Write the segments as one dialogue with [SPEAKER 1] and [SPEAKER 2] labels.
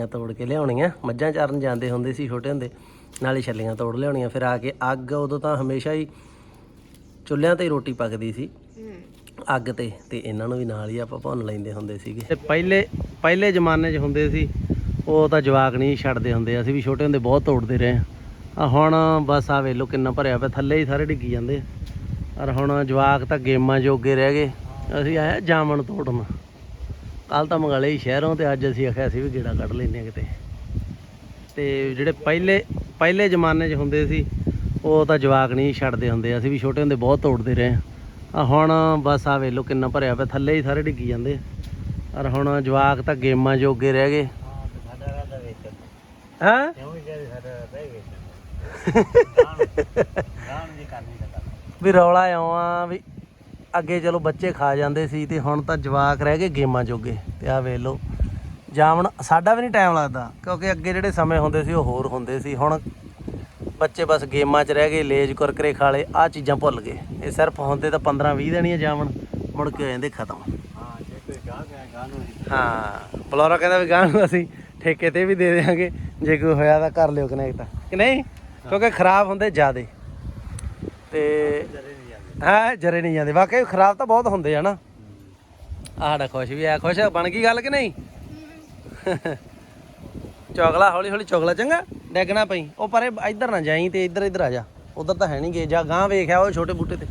[SPEAKER 1] ਛੱਲੀਆਂ ਤੋੜ ਕੇ ਲਿਆਉਣੀਆਂ। ਮੱਝਾਂ ਚਾਰਨ ਜਾਂਦੇ ਹੁੰਦੇ ਸੀ ਛੋਟੇ ਹੁੰਦੇ ਨਾਲੇ ਛੱਲੀਆਂ ਤੋੜ ਲਿਆਉਣੀਆਂ। ਫਿਰ ਆ ਕੇ ਅੱਗ ਉਦੋਂ ਤਾਂ ਹਮੇਸ਼ਾ ਹੀ ਚੁੱਲ੍ਹਿਆਂ ਤੇ ਰੋਟੀ ਪੱਕਦੀ ਸੀ। ਅੱਗ ਤੇ ਤੇ ਇਹਨਾਂ ਨੂੰ ਵੀ ਨਾਲ ਹੀ ਆਪਾਂ ਭੁੰਨ ਲੈਂਦੇ ਹੁੰਦੇ ਸੀਗੇ। ਤੇ ਪਹਿਲੇ ਪਹਿਲੇ ਜ਼ਮਾਨੇ 'ਚ ਹੁੰਦੇ ਸੀ ਉਹ ਤਾਂ ਜਵਾਕ ਨਹੀਂ ਛੱਡਦੇ ਹੁੰਦੇ। ਅਸੀਂ ਵੀ ਛੋਟੇ ਹੁੰਦੇ ਬਹੁਤ ਤੋੜਦੇ ਰਹੇ। ਆ ਹੁਣ ਬਸ ਆ ਵੇਲੋ ਕਿੰਨਾ ਭਰਿਆ ਪਿਆ ਥੱਲੇ ਹੀ ਸਾਰੇ ਡਿੱਗੀ ਜਾਂਦੇ। ਪਰ ਹੁਣ ਜਵਾਕ ਤਾਂ ਗੇਮਾਂ ਜੋਗੇ ਰਹਿ ਗਏ। ਅਸੀਂ ਆਇਆ ਜਾਮਣ ਤੋੜਨ। ਕੱਲ ਤਾਂ ਮੰਗਾਲੇ ਸ਼ਹਿਰੋਂ ਤੇ ਅੱਜ ਅਸੀਂ ਆਖਿਆ ਅਸੀਂ ਵੀ ਗੇੜਾ ਕੱਢ ਹਾਂ ਕਿਤੇ। ਤੇ ਜਿਹੜੇ ਪਹਿਲੇ ਪਹਿਲੇ ਜ਼ਮਾਨੇ 'ਚ ਹੁੰਦੇ ਸੀ ਉਹ ਤਾਂ ਜਵਾਕ ਨਹੀਂ ਛੱਡਦੇ ਹੁੰਦੇ ਅਸੀਂ ਵੀ ਛੋਟੇ ਹੁੰਦੇ ਬਹੁਤ ਤੋੜਦੇ ਰਹੇ। ਆ ਹੁਣ ਬਸ ਆ ਵੇਲੋ ਕਿੰਨਾ ਭਰਿਆ ਪਿਆ ਥੱਲੇ ਹੀ ਸਾਰੇ ਡਿੱਗੀ ਜਾਂਦੇ। ਪਰ ਹੁਣ ਜਵਾਕ ਤਾਂ ਗੇਮਾਂ ਜੋਗੇ ਰਹਿ ਗਏ। ਹਾਂ ਵੀ ਰੌਲਾ ਆਵਾਂ ਵੀ ਅੱਗੇ ਚਲੋ ਬੱਚੇ ਖਾ ਜਾਂਦੇ ਸੀ ਤੇ ਹੁਣ ਤਾਂ ਜਵਾਕ ਰਹਿ ਗਏ ਗੇਮਾਂ ਜੋਗੇ। ਤੇ ਆ ਵੇਖ ਲਓ। ਜਾਵਣ ਸਾਡਾ ਵੀ ਨਹੀਂ ਟਾਈਮ ਲੱਗਦਾ ਕਿਉਂਕਿ ਅੱਗੇ ਜਿਹੜੇ ਸਮੇਂ ਹੁੰਦੇ ਸੀ ਉਹ ਹੋਰ ਹੁੰਦੇ ਸੀ। ਹੁਣ ਬੱਚੇ ਬਸ ਗੇਮਾਂ 'ਚ ਰਹਿ ਗਏ ਲੇਜ ਕੁਰਕਰੇ ਖਾ ਲਏ ਆ ਚੀਜ਼ਾਂ ਭੁੱਲ ਗਏ। ਇਹ ਸਿਰਫ ਹੁੰਦੇ ਤਾਂ 15 20 ਦਿਨ ਹੀ ਆ ਜਾਵਣ ਮੁੜ ਕੇ ਹੋ ਜਾਂਦੇ ਖਤਮ। ਹਾਂ ਬਲੋਰਾ ਕਹਿੰਦਾ ਵੀ ਗਾਂ ਨੂੰ ਅਸੀਂ ਠੇਕੇ ਤੇ ਵੀ ਦੇ ਦੇਵਾਂਗੇ ਜੇ ਕੋਈ ਹੋਇਆ ਤਾਂ ਕਰ ਲਿਓ ਕਨੈਕਟ ਕਿ ਨਹੀਂ? ਕਿਉਂਕਿ ਖਰਾਬ ਹੁੰਦੇ ਜ਼ਿਆਦੇ। ਤੇ ਹਾਂ, ਜਰੇ ਨਹੀਂ ਜਾਂਦੇ। ਵਾਕਈ ਖਰਾਬ ਤਾਂ ਬਹੁਤ ਹੁੰਦੇ ਆ ਨਾ। ਆਹੜਾ ਖੁਸ਼ ਵੀ ਆ, ਖੁਸ਼। ਬਣ ਗਈ ਗੱਲ ਕਿ ਨਹੀਂ? ਚੌਗਲਾ, ਹੌਲੀ ਹੌਲੀ ਚੌਗਲਾ, ਚੰਗਾ। ਡੈਗਣਾ ਪਈ। ਉਹ ਪਰੇ ਇੱਧਰ ਨਾ ਜਾਈ ਤੇ ਇੱਧਰ ਇੱਧਰ ਆ ਜਾ। ਉਧਰ ਤਾਂ ਹੈ ਨਹੀਂ ਗੇ। ਜਾਂ ਗਾਂ ਵੇਖਿਆ ਉਹ ਛੋਟੇ ਬੂਟੇ ਤੇ।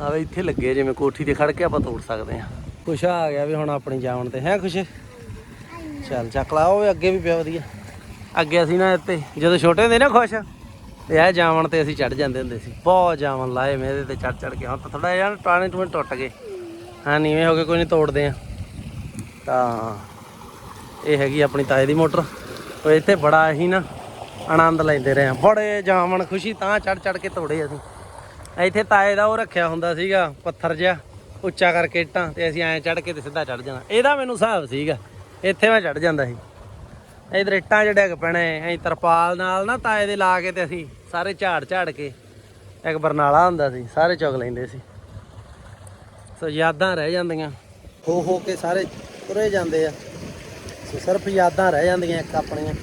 [SPEAKER 1] ਆਵੇ ਇੱਥੇ ਲੱਗੇ ਜਿਵੇਂ ਕੋਠੀ ਤੇ ਖੜ ਕੇ ਆਪਾਂ ਤੋੜ ਸਕਦੇ ਆ ਖੁਸ਼ ਆ ਗਿਆ ਵੀ ਹੁਣ ਆਪਣੀ ਜਾਵਣ ਤੇ। ਹੈ ਖੁਸ਼? ਚੱਲ ਚੱਕ ਲਾ, ਉਹ ਅੱਗੇ ਵੀ ਪਿਆ ਵਧੀਆ। ਅੱਗੇ ਅਸੀਂ ਨਾ ਇੱਥੇ, ਜਦੋਂ ਛੋਟੇ ਹੁੰਦੇ ਨਾ ਖੁਸ਼। ਤੇ ਇਹ ਜਾਵਣ ਤੇ ਅਸੀਂ ਚੜ ਜਾਂਦੇ ਹੁੰਦੇ ਸੀ। ਬਹੁਤ ਜਾਵਣ ਲਾਏ ਮੇਰੇ ਤੇ ਚੜ ਚੜ ਕੇ। ਹੁਣ ਤਾਂ ਥੋੜਾ ਜਿਹਾ ਟਾਣੇ ਟੂਣੇ ਟੁੱਟ ਗਏ। ਹਾਂ, ਨੀਵੇਂ ਹੋ ਕੇ ਕੋਈ ਨਹੀਂ ਤੋੜਦੇ ਆ ਤਾਂ ਇਹ ਹੈਗੀ ਆਪਣੀ ਤਾਏ ਦੀ ਮੋਟਰ। ਉਹ ਇੱਥੇ ਬੜਾ ਹੀ ਨਾ ਆਨੰਦ ਲੈਂਦੇ ਰਹੇ ਆ ਬੜੇ ਜਾਵਣ ਖੁਸ਼ੀ ਤਾਂ ਚੜ ਚੜ ਕੇ ਤੋੜੇ ਅਸੀਂ। ਇੱਥੇ ਤਾਏ ਦਾ ਉਹ ਰੱਖਿਆ ਹੁੰਦਾ ਸੀਗਾ, ਪੱਥਰ ਜਿਹਾ, ਉੱਚਾ ਕਰਕੇ ਇੱਟਾਂ ਤੇ ਅਸੀਂ ਐਂ ਚੜ ਕੇ ਤੇ ਸਿੱਧਾ ਚੜ ਜਾਣਾ। ਇਹਦਾ ਮੈਨੂੰ ਹਿਸਾਬ ਸੀਗਾ। ਇੱਥੇ ਮੈਂ ਚੜ ਜਾਂਦਾ ਸੀ। ਇਧਰ ਇੱਟਾਂ 'ਚ ਡਿੱਗ ਪੈਣੇ ਐਂ ਤਰਪਾਲ ਨਾਲ ਨਾ ਤਾਏ ਦੇ ਲਾ ਕੇ ਤੇ ਅਸੀਂ ਸਾਰੇ ਝਾੜ ਝਾੜ ਕੇ ਇੱਕ ਬਰਨਾਲਾ ਹੁੰਦਾ ਸੀ, ਸਾਰੇ ਚੁਗ ਲੈਂਦੇ ਸੀ। ਸੋ ਯਾਦਾਂ ਰਹਿ ਜਾਂਦੀਆਂ। ਹੋ ਹੋ ਕੇ ਸਾਰੇ ਤੁਰੇ ਜਾਂਦੇ ਆ। ਸੋ ਸਿਰਫ ਯਾਦਾਂ ਰਹਿ ਜਾਂਦੀਆਂ ਇੱਕ ਆਪਣੀਆਂ।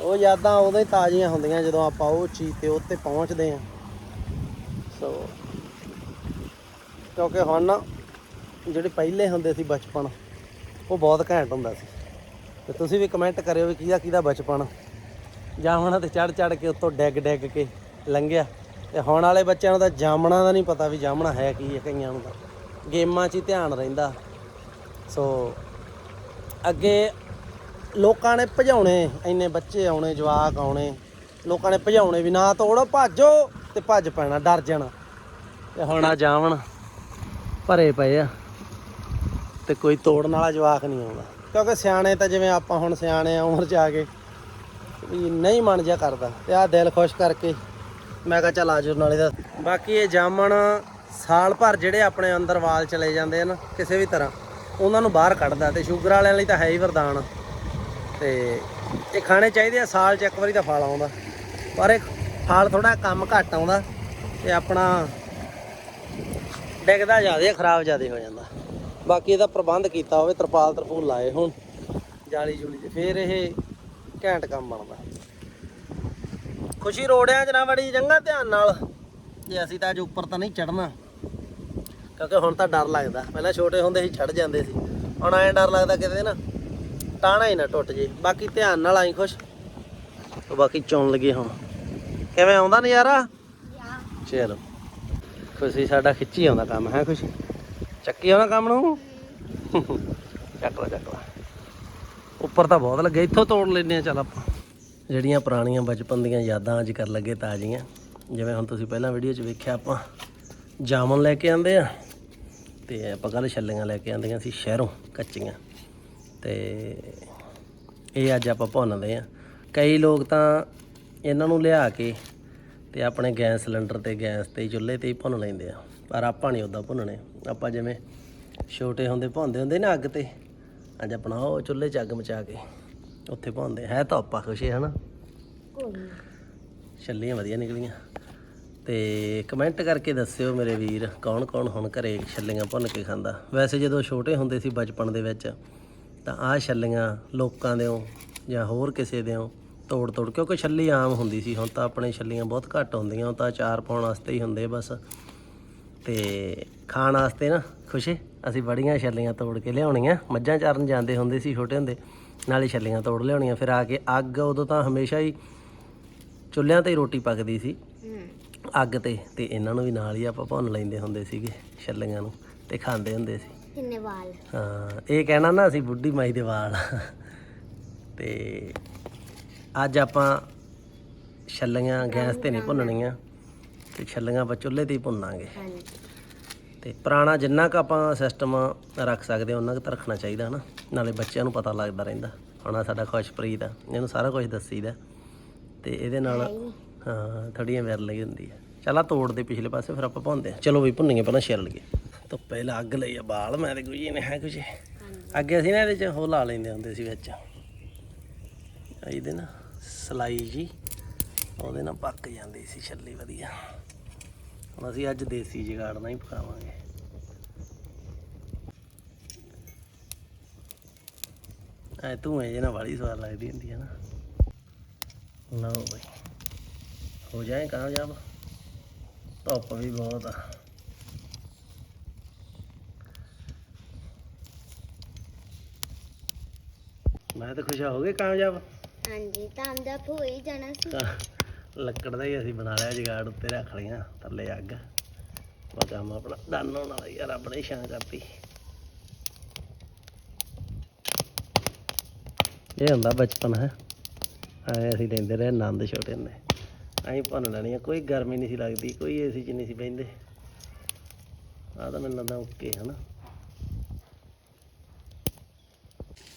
[SPEAKER 1] ਉਹ ਯਾਦਾਂ ਉਦੋਂ ਹੀ ਤਾਜ਼ੀਆਂ ਹੁੰਦੀਆਂ ਜਦੋਂ ਆਪਾਂ ਉਹ ਚੀਜ਼ ਤੇ ਉੱਤੇ ਪਹੁੰਚਦੇ ਆ। ਸੋ ਕਿਉਂਕਿ ਹੁਣ ਨਾ, ਜਿਹੜੇ ਪਹਿਲੇ ਹੁੰਦੇ ਸੀ ਬਚਪਨ, ਉਹ ਬਹੁਤ ਘੈਂਟ ਹੁੰਦਾ ਸੀ। ਤੇ ਤੁਸੀਂ ਵੀ ਕਮੈਂਟ ਕਰਿਓ ਵੀ ਕਿਹਦਾ ਕਿਹਦਾ ਬਚਪਨ। ਜਾਮਣਾ ਤੇ ਚੜ ਚੜ ਕੇ ਉੱਤੋਂ ਡੈਗ ਡੈਗ ਕੇ ਲੰਘਿਆ। ਤੇ ਹੁਣ ਵਾਲੇ ਬੱਚਿਆਂ ਨੂੰ ਤਾਂ ਜਾਮਣਾ ਦਾ ਨਹੀਂ ਪਤਾ ਵੀ ਜਾਮਣਾ ਹੈ ਕੀ ਹੈ ਕਈਆਂ ਨੂੰ ਤਾਂ। ਗੇਮਾਂ 'ਚ ਹੀ ਧਿਆਨ ਰਹਿੰਦਾ। ਸੋ ਅੱਗੇ ਲੋਕਾਂ ਨੇ ਭਜਾਉਣੇ, ਇੰਨੇ ਬੱਚੇ ਆਉਣੇ, ਜਵਾਕ ਆਉਣੇ। ਲੋਕਾਂ ਨੇ ਭਜਾਉਣੇ ਵੀ ਨਾ ਤੋੜੋ, ਭਾਜੋ ਤੇ ਭੱਜ ਪੈਣਾ, ਡਰ ਜਾਣਾ। ਤੇ ਹੁਣ ਆ ਜਾਵਣ, ਭਰੇ ਪਏ ਆ। ਤੇ ਕੋਈ ਤੋੜਨ ਵਾਲਾ ਜਵਾਕ ਨਹੀਂ ਆਉਂਦਾ। ਕਿਉਂਕਿ ਸਿਆਣੇ ਤਾਂ ਜਿਵੇਂ ਆਪਾਂ ਹੁਣ ਸਿਆਣੇ ਆ ਉਮਰ ਚ ਆ ਕੇ ਵੀ ਨਹੀਂ ਮਨ ਜਿਆ ਕਰਦਾ ਤੇ ਆ ਦਿਲ ਖੁਸ਼ ਕਰਕੇ ਮੈਂ ਕਿਹਾ ਚੱਲ ਆਜੋ ਨਾਲੇ ਦਾ ਬਾਕੀ ਇਹ ਜਾਮਣ ਸਾਲ ਭਰ ਜਿਹੜੇ ਆਪਣੇ ਅੰਦਰ ਵਾਲ ਚਲੇ ਜਾਂਦੇ ਆ ਨਾ ਕਿਸੇ ਵੀ ਤਰ੍ਹਾਂ, ਉਹਨਾਂ ਨੂੰ ਬਾਹਰ ਕੱਢਦਾ ਤੇ ਸ਼ੂਗਰ ਵਾਲਿਆਂ ਲਈ ਤਾਂ ਹੈ ਹੀ ਵਰਦਾਨ। ਤੇ ਇਹ ਖਾਣੇ ਚਾਹੀਦੇ ਆ, ਸਾਲ ਚ ਇੱਕ ਵਾਰੀ ਤਾਂ ਫਲ ਆਉਂਦਾ। ਪਰ ਇਹ ਫਲ ਥੋੜਾ ਕੰਮ ਘੱਟ ਆਉਂਦਾ ਤੇ ਆਪਣਾ ਡਿੱਗਦਾ ਜ਼ਿਆਦਾ, ਖਰਾਬ ਜ਼ਿਆਦਾ ਹੋ ਜਾਂਦਾ। ਬਾਕੀ ਇਹਦਾ ਪ੍ਰਬੰਧ ਕੀਤਾ ਹੋਵੇ ਤਰਪਾਲ ਤਰਪੂਲ ਲਾਏ ਹੁਣ। ਜਾਲੀ ਜੁਲੀ ਤੇ ਫੇਰ ਇਹ ਘੈਂਟ ਕੰਮ ਬਣਦਾ। ਖੁਸ਼ੀ ਰੋੜਿਆਂ 'ਚ ਨਾ ਵੜੀ ਚੰਗਾ ਧਿਆਨ ਨਾਲ। ਜੇ ਅਸੀਂ ਤਾਂ ਅੱਜ ਉੱਪਰ ਤਾਂ ਨਹੀਂ ਚੜਨਾ ਕਿਉਂਕਿ ਹੁਣ ਤਾਂ ਡਰ ਲੱਗਦਾ। ਪਹਿਲਾਂ ਛੋਟੇ ਹੁੰਦੇ ਸੀ ਚੜ ਜਾਂਦੇ ਸੀ। ਹੁਣ ਐਂ ਡਰ ਲੱਗਦਾ ਕਿਤੇ ਨਾ ਟਾਣਾ ਹੀ ਨਾ ਟੁੱਟ ਜੇ। ਬਾਕੀ ਧਿਆਨ ਨਾਲ ਆਈ ਖੁਸ਼। ਤੇ ਬਾਕੀ ਚੌਣ ਲੱਗੇ ਹੁਣ। ਕਿਵੇਂ ਆਉਂਦਾ ਨਜ਼ਾਰਾ? ਚਲੋ। ਖੁਸ਼ੀ ਸਾਡਾ ਖਿੱਚੀ ਆਉਂਦਾ ਕੰਮ ਹੈ ਖੁਸ਼ੀ? ਚੱਕੀ ਆਉਂਦਾ ਕੰਮ ਨੂੰ? ਚੱਕ ਲਾ ਚੱਕ ਲਾ। ਉੱਪਰ ਤਾਂ ਬਹੁਤ ਲੱਗੇ, ਇੱਥੋਂ ਤੋੜ ਲੈਨੇ ਆ, ਚੱਲ ਆਪਾਂ। ਜਿਹੜੀਆਂ ਪੁਰਾਣੀਆਂ ਬਚਪਨ ਦੀਆਂ ਯਾਦਾਂ ਅੱਜ ਕਰ ਲੱਗੇ ਤਾਜ਼ੀਆਂ। ਜਿਵੇਂ ਹੁਣ ਤੁਸੀਂ ਪਹਿਲਾਂ ਵੀਡੀਓ 'ਚ ਵੇਖਿਆ, ਆਪਾਂ ਜਾਮਨ ਲੈ ਕੇ ਆਂਦੇ ਆ। ਤੇ ਆਪਾਂ ਕੱਲ ਛੱਲੀਆਂ ਲੈ ਕੇ ਆਂਦੀਆਂ ਸੀ, ਸ਼ਹਿਰੋਂ ਕੱਚੀਆਂ। ਤੇ ਇਹ ਅੱਜ ਆਪਾਂ ਭੁੰਨਦੇ ਆ। ਕਈ ਲੋਕ ਤਾਂ ਇਹਨਾਂ ਨੂੰ ਲਿਆ ਕੇ ਤੇ ਆਪਣੇ ਗੈਸ ਸਿਲੰਡਰ ਤੇ, ਗੈਸ ਤੇ ਚੁੱਲ੍ਹੇ ਤੇ ਹੀ ਭੁੰਨ ਲੈਂਦੇ ਆ। ਪਰ ਆਪਾਂ ਨਹੀਂ ਉਦਾਂ ਭੁੰਨਣੇ। ਆਪਾਂ ਜਿਵੇਂ ਛੋਟੇ ਹੁੰਦੇ ਭੁੰਨਦੇ ਹੁੰਦੇ ਨਾ ਅੱਗ ਤੇ ਅੱਜ ਆਪਣਾ ਉਹ ਚੁੱਲ੍ਹੇ 'ਚ ਅੱਗ ਮਚਾ ਕੇ ਉੱਥੇ ਭੁੰਨਦੇ। ਹੈ ਤਾਂ ਆਪਾਂ ਖੁਸ਼ੀ ਹਨਾ? ਛੱਲੀਆਂ ਵਧੀਆ ਨਿਕਲੀਆਂ। ਤੇ ਕਮੈਂਟ ਕਰਕੇ ਦੱਸਿਓ ਮੇਰੇ ਵੀਰ ਕੌਣ ਕੌਣ ਹੁਣ ਘਰੇ ਛੱਲੀਆਂ ਭੁੰਨ ਕੇ ਖਾਂਦਾ? ਵੈਸੇ ਜਦੋਂ ਛੋਟੇ ਹੁੰਦੇ ਸੀ ਬਚਪਨ ਦੇ ਵਿੱਚ ਤਾਂ ਆਹ ਛੱਲੀਆਂ ਲੋਕਾਂ ਦੇਓ ਜਾਂ ਹੋਰ ਕਿਸੇ ਦੇਓ ਤੋੜ ਤੋੜ ਕਿਉਂਕਿ ਛੱਲੀ ਆਮ ਹੁੰਦੀ ਸੀ। ਹੁਣ ਤਾਂ ਆਪਣੇ ਛੱਲੀਆਂ ਬਹੁਤ ਘੱਟ ਹੁੰਦੀਆਂ ਤਾਂ ਅਚਾਰ ਪਾਉਣ ਵਾਸਤੇ ਹੀ ਹੁੰਦੇ ਬਸ। ਤੇ ਖਾਣ ਵਾਸਤੇ ਨਾ ਖੁਸ਼ੀ ਅਸੀਂ ਬੜੀਆਂ ਛੱਲੀਆਂ ਤੋੜ ਕੇ ਲਿਆਉਣੀਆਂ। ਮੱਝਾਂ ਚਾਰਨ ਜਾਂਦੇ ਹੁੰਦੇ ਸੀ ਛੋਟੇ ਹੁੰਦੇ। ਨਾਲੇ ਛੱਲੀਆਂ ਤੋੜ ਲਿਆਉਣੀਆਂ। ਫਿਰ ਆ ਕੇ ਅੱਗ ਉਦੋਂ ਤਾਂ ਹਮੇਸ਼ਾ ਹੀ ਚੁੱਲ੍ਹਿਆਂ ਤੇ ਹੀ ਰੋਟੀ ਪੱਕਦੀ ਸੀ। ਅੱਗ ਤੇ ਤੇ ਇਹਨਾਂ ਨੂੰ ਵੀ ਨਾਲ ਹੀ ਆਪਾਂ ਭੁੰਨ ਲੈਂਦੇ ਹੁੰਦੇ ਸੀਗੇ ਛੱਲੀਆਂ ਨੂੰ ਤੇ ਖਾਂਦੇ ਹੁੰਦੇ ਸੀ।
[SPEAKER 2] ਕਿੰਨੇ ਵਾਲ।
[SPEAKER 1] ਹਾਂ ਇਹ ਕਹਿਣਾ ਨਾ ਅਸੀਂ ਬੁੱਢੀ ਮਾਈ ਦੇ ਵਾਲ। ਤੇ ਅੱਜ ਆਪਾਂ ਛੱਲੀਆਂ ਗੈਸ ਤੇ ਨਹੀਂ ਭੁੰਨਣੀਆਂ। ਤੇ ਛੱਲੀਆਂ ਆਪਾਂ ਚੁੱਲ੍ਹੇ ਤੇ ਹੀ ਭੁੰਨਾਂਗੇ।
[SPEAKER 2] ਹਾਂਜੀ।
[SPEAKER 1] ਤੇ ਪੁਰਾਣਾ ਜਿੰਨਾ ਕੁ ਆਪਾਂ ਸਿਸਟਮ ਰੱਖ ਸਕਦੇ ਹਾਂ ਉਹਨਾਂ ਕੁ ਤਾਂ ਰੱਖਣਾ ਚਾਹੀਦਾ ਹਨਾ। ਨਾਲੇ ਬੱਚਿਆਂ ਨੂੰ ਪਤਾ ਲੱਗਦਾ ਰਹਿੰਦਾ। ਹੁਣ ਸਾਡਾ ਖੁਸ਼ਪ੍ਰੀਤ ਆ ਇਹਨੂੰ ਸਾਰਾ ਕੁਝ ਦੱਸੀਦਾ। ਤੇ ਇਹਦੇ ਨਾਲ ਹਾਂ ਥੋੜੀਆਂ ਵੈਰ ਲਈ ਹੁੰਦੀ ਹੈ ਚਲ ਆ ਤੋੜ ਦੇ ਪਿਛਲੇ ਪਾਸੇ ਫਿਰ ਆਪਾਂ ਭੁੰਨਦੇ ਹਾਂ। ਚਲੋ ਵੀ ਭੁੰਨੀਏ ਪਹਿਲਾਂ ਛਿੱਲ ਲਈਏ। ਤਾਂ ਪਹਿਲਾਂ ਅੱਗ ਲਈ ਆ ਬਾਲ ਮੈਂ ਤੇ ਗੁਜੀ ਨੇ ਹੈ ਕੁਝ ਅੱਗੇ ਅਸੀਂ ਨਾ ਇਹਦੇ ਚ ਉਹ ਲਾ ਲੈਂਦੇ ਹੁੰਦੇ ਸੀ ਵਿੱਚ। ਇਹਦੇ ਨਾ ਸਲਾਈ ਜੀ ਉਹਦੇ ਨਾਲ ਪੱਕ ਜਾਂਦੀ ਸੀ ਛੱਲੀ ਵਧੀਆ। ਹੁਣ ਅਸੀਂ ਅੱਜ ਦੇਸੀ ਜੁਗਾੜ ਨਾਲ ਹੀ ਪਕਾਵਾਂਗੇ। ਐ ਤੂੰ ਇਹ ਨਾ ਬੜੀ ਸਵਾਦ ਲੱਗਦੀ ਹੁੰਦੀ ਹੈ ਨਾ। ਲਓ ਬਈ। ਹੋ ਜਾਏ ਕਾਮਯਾਬ? ਧੁੱਪ ਵੀ ਬਹੁਤ ਆ। ਮੈਂ ਤਾਂ ਖੁਸ਼ ਹੋ ਗਏ ਕਾਮਯਾਬ?
[SPEAKER 2] ਹਾਂਜੀ ਤਾਂ ਦਾ ਹੋ ਹੀ ਜਾਣਾ ਸੀ।
[SPEAKER 1] ਲੱਕੜ ਦਾ ਹੀ ਅਸੀਂ ਬਣਾ ਲਿਆ ਜਗਾੜ ਉੱਤੇ ਰੱਖ ਲਈਆਂ ਥੱਲੇ ਅੱਗ। ਬਾ ਕੰਮ ਆਪਣਾ ਡਨ ਹੋਣ ਵਾਲਾ ਯਾਰ ਆਪਣੇ ਛਾਂ ਕਰਤੀ। ਇਹ ਹੁੰਦਾ ਬਚਪਨ ਹੈ। ਐ ਅਸੀਂ ਲੈਂਦੇ ਰਹੇ ਆਨੰਦ ਛੋਟੇ ਹੁੰਦੇ। ਅਸੀਂ ਭੰਨ ਲੈਣੀ ਆ ਕੋਈ ਗਰਮੀ ਨਹੀਂ ਸੀ ਲੱਗਦੀ ਕੋਈ ਏਸੀ ਚ ਨਹੀਂ ਸੀ ਬਹਿੰਦੇ। ਆ ਤਾਂ ਮੈਨੂੰ ਲੱਗਦਾ ਓਕੇ ਹਨਾ।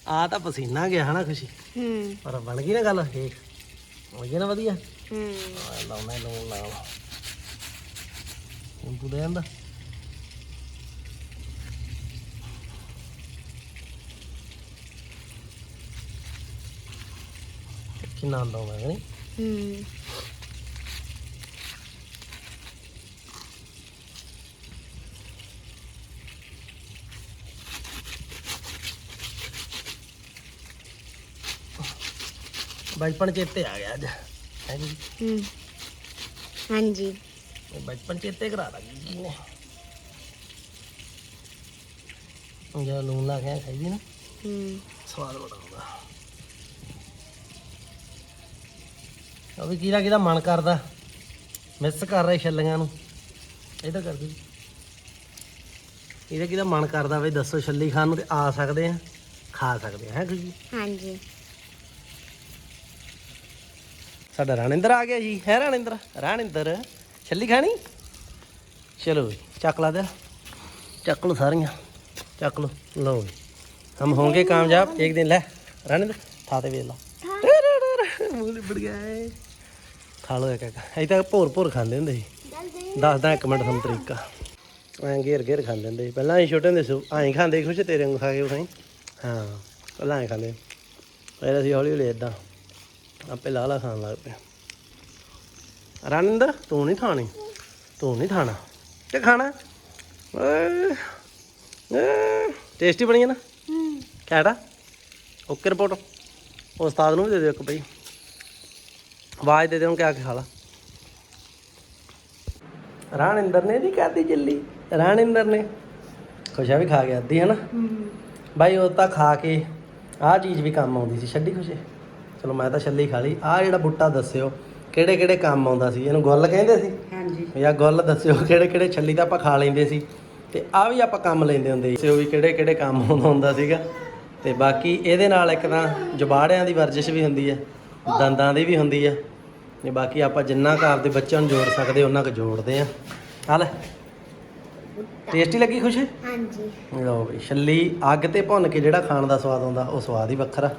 [SPEAKER 1] ਆ ਤਾਂ ਪਸੀਨਾ ਗਿਆ ਹਨਾ ਖੁਸ਼ੀ।
[SPEAKER 2] ਹੂੰ।
[SPEAKER 1] ਪਰ ਬਣ ਗਈ ਨਾ ਗੱਲ ਠੀਕ ਹੋ ਗਈ ਨਾ ਵਧੀਆ।
[SPEAKER 2] ਹੂੰ
[SPEAKER 1] ਆ ਲਾਉਣਾ ਲੂਣ ਨਾਲ ਨਿੰਬੂ ਦੇ ਆਂਦਾ ਕਿੰਨਾ ਆਂਦਾ ਹੋਣਾ ਨਹੀਂ
[SPEAKER 2] ਹੂੰ
[SPEAKER 1] ਬਚਪਨ ਚੇਤੇ ਆ ਗਿਆ ਅੱਜ ਹੈ। ਜੀ
[SPEAKER 2] ਹੂੰ ਹਾਂਜੀ।
[SPEAKER 1] ਇਹ ਬਚਪਨ ਚੇਤੇ ਕਰਾ ਲੱਗੀ ਜੀ ਨੇ ਜਦੋਂ ਲੂਣ ਲਾ ਕੇ ਖਾਈ ਦੀ ਨਾ।
[SPEAKER 2] ਹੂੰ।
[SPEAKER 1] ਸਵਾਦ ਬੜਾ ਆਉਂਦਾ। ਉਹ ਵੀ ਕਿਹਦਾ ਕਿਹਦਾ ਮਨ ਕਰਦਾ। ਮਿਸ ਕਰ ਰਹੇ ਛੱਲੀਆਂ ਨੂੰ। ਇਹ ਤਾਂ ਕਰਦੀ। ਇਹਦਾ ਕਿਹਦਾ ਮਨ ਕਰਦਾ ਵੀ ਦੱਸੋ ਛੱਲੀ ਖਾਣ ਨੂੰ ਤੇ ਆ ਸਕਦੇ ਆ ਖਾ ਸਕਦੇ ਆ ਹੈ ਜੀ
[SPEAKER 2] ਹਾਂਜੀ।
[SPEAKER 1] ਸਾਡਾ ਰਾਣਿੰਦਰ ਆ ਗਿਆ ਜੀ। ਹੈ ਰਾਣਿੰਦਰ? ਰਾਣਿੰਦਰ, ਛੱਲੀ ਖਾਣੀ? ਚਲੋ ਜੀ ਚੱਕ ਲਾ ਦੇ। ਚੱਕ ਲੋ ਸਾਰੀਆਂ। ਚੱਕ ਲੋ ਲਓ ਜੀ ਹਮ ਹੋਗੇ ਕਾਮਯਾਬ। ਇੱਕ ਦਿਨ ਲੈ, ਰਾਣਿੰਦਰ, ਥਾ ਤੇ ਵੇਖ ਲਾ। ਮੂੰਹ ਲਿਬੜ ਗਿਆ ਖਾ ਲੋ ਇੱਕ ਇੱਕ। ਅਜੇ ਤੱਕ ਭੋਰ ਭੋਰ ਖਾਂਦੇ ਹੁੰਦੇ ਸੀ। ਦੱਸਦਾ ਇੱਕ ਮਿੰਟ ਤੁਹਾਨੂੰ ਤਰੀਕਾ। ਐਂ ਗੇਰ ਗੇਰ ਖਾਂਦੇ ਹੁੰਦੇ ਸੀ। ਪਹਿਲਾਂ ਅਸੀਂ ਛੋਟੇ ਹੁੰਦੇ ਸੀ, ਐਂ ਖਾਂਦੇ ਖੁਸ਼ ਤੇਰੇ ਨੂੰ ਖਾ ਕੇ ਉਸਾਂ ਹਾਂ, ਪਹਿਲਾਂ ਐਂ ਖਾਂਦੇ ਫਿਰ ਅਸੀਂ ਹੌਲੀ ਹੌਲੀ ਇਦਾਂ ਆਪੇ ਲਾਲਾ ਖਾਣ ਲੱਗ ਪਏ ਰਣਿੰਦਰ ਤੂੰ ਨਹੀਂ ਖਾਣੀ? ਤੂੰ ਨਹੀਂ ਖਾਣਾ। ਤੇ ਖਾਣਾ? ਟੇਸਟੀ ਬਣੀ ਹੈ ਨਾ?
[SPEAKER 2] ਹੂੰ
[SPEAKER 1] ਕੈਟਾ ਓਕੇ ਰਿਪੋਰਟ ਉਸਤਾਦ ਨੂੰ ਵੀ ਦੇ ਦਿਓ ਇੱਕ ਬਈ ਆਵਾਜ਼ ਦੇ ਦਿਓ ਕਿ ਆ ਕੇ ਖਾ ਲਾ। ਰਾਣਿੰਦਰ ਨੇ ਨਹੀਂ ਖਾਦੀ ਚੱਲੀ। ਰਾਣਿੰਦਰ ਨੇ। ਖੁਸ਼ਾ ਵੀ ਖਾ ਗਿਆ ਅੱਧੀ ਹੈ ਨਾ?
[SPEAKER 2] ਹੂੰ।
[SPEAKER 1] ਬਾਈ ਉਹ ਤਾਂ ਖਾ ਕੇ ਆਹ ਚੀਜ਼ ਵੀ ਕੰਮ ਆਉਂਦੀ ਸੀ। ਛੱਡੀ ਖੁਸ਼ੇ ਚਲੋ ਮੈਂ ਤਾਂ ਛੱਲੀ ਖਾ ਲਈ। ਆਹ ਜਿਹੜਾ ਬੁੱਟਾ ਦੱਸਿਓ ਕਿਹੜੇ ਕਿਹੜੇ ਕੰਮ ਆਉਂਦਾ ਸੀ? ਇਹਨੂੰ ਗੁੱਲ ਕਹਿੰਦੇ ਸੀ?
[SPEAKER 2] ਹਾਂਜੀ।
[SPEAKER 1] ਜਾਂ ਗੁੱਲ ਦੱਸਿਓ ਕਿਹੜੇ ਕਿਹੜੇ ਛੱਲੀ ਤਾਂ ਆਪਾਂ ਖਾ ਲੈਂਦੇ ਸੀ। ਤੇ ਆ ਵੀ ਆਪਾਂ ਕੰਮ ਲੈਂਦੇ ਹੁੰਦੇ ਸੀ। ਉਹ ਵੀ ਕਿਹੜੇ ਕਿਹੜੇ ਕੰਮ ਆਉਂਦਾ ਹੁੰਦਾ ਸੀਗਾ। ਤੇ ਬਾਕੀ ਇਹਦੇ ਨਾਲ ਇੱਕ ਤਾਂ ਜਬਾੜਿਆਂ ਦੀ ਵਰਜਿਸ਼ ਵੀ ਹੁੰਦੀ ਹੈ ਦੰਦਾਂ ਦੀ ਵੀ ਹੁੰਦੀ ਹੈ। ਤੇ ਬਾਕੀ ਆਪਾਂ ਜਿੰਨਾ ਕੁ ਆਪਦੇ ਬੱਚਿਆਂ ਨੂੰ ਜੋੜ ਸਕਦੇ ਉਹਨਾਂ ਕੁ ਜੋੜਦੇ ਆ ਹਾਲ ਟੇਸਟੀ ਲੱਗੀ ਖੁਸ਼?
[SPEAKER 2] ਹਾਂਜੀ।
[SPEAKER 1] ਲਓ ਬਈ ਛੱਲੀ ਅੱਗ ਤੇ ਭੁੰਨ ਕੇ ਜਿਹੜਾ ਖਾਣ ਦਾ ਸਵਾਦ ਆਉਂਦਾ ਉਹ ਸਵਾਦ ਹੀ ਵੱਖਰਾ।